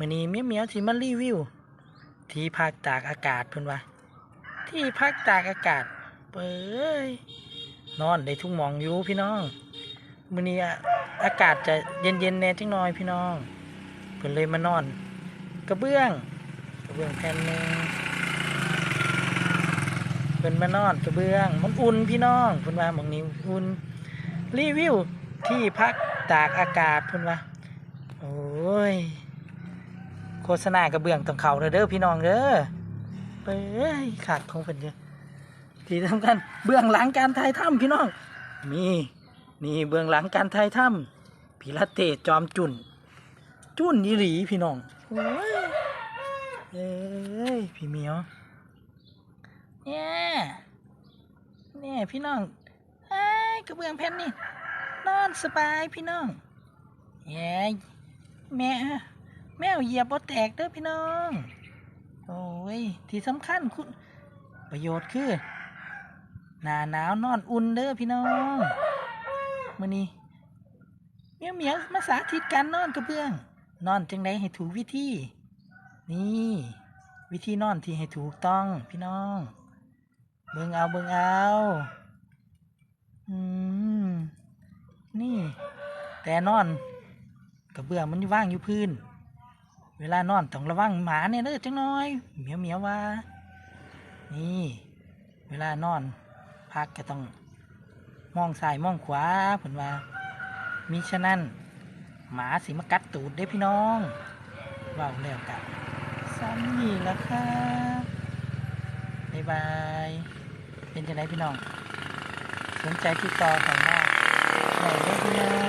มื้อนี้เมียเมียวสิมารีวิว ที่พักตากอากาศเพิ่นว่าที่พักตากอากาศ เป้ยนอนได้ทุกมองอยู่พี่น้องมื้อนี้อากาศจะเย็นๆแหน่จังหน่อยพี่น้องเพิ่นเลยมานอน กระเบื้อง กระเบื้องแผ่นหนึงเพิ่นมานอนกระเบื้อง มันอุ่นพี่น้องเพิ่นว่าหมองนี้อุ่นรีวิวที่พักตากอากาศเพิ่นว่าโอ้ย ฆษณากระเบื้องต้องเขาเด้อเด้อพี่น้องเด้อเป้ยขาดของเพิ่นเยอะที่สำคัญเบื้องหลังการถ่ายถ้ำพี่น้อง มีนี่เบื้องหลังการถ่ายถ้ำพิลาเตจอมจุนจุนยี่หลีพี่น้องโอ้ยเอ้ยพี่เมียวเนี่ยเนี่ยพี่น้องไอ้กระเบื้องแผ่นนี่นอนสบายพี่น้องเย้แม่ แมวเหยียบบ่แตกเด้อพี่น้อง โอ้ย ที่สำคัญคุณ ประโยชน์คือหน้าหนาวนอนอุ่นเด้อพี่น้องมื้อนี้เมียวเหมียวมาสาธิตการนอนกระเบื้อง นอนจังไดให้ถูกวิธี นี่ วิธีนอนที่ให้ถูกต้องพี่น้อง เบิ่งเอาเบิ่งเอาอืมนี่ แต่นอนกระเบื้องมันว่างอยู่พื้น เวลานอนต้องระวังหมาเนี่ยเด้อจังน้อยเหมียวเหมียวว่า นี่ เวลานอนพักก็ต้องมองซ้ายมองขวาเพิ่นว่ามิฉะนั้น หมาสิมากัดตูดได้พี่น้องว้าวแล้วกันซ้ำนี่ละครับบ๊ายบาย เป็นจังไดพี่น้อง สนใจติดต่อของมาได้เด้พี่น้อง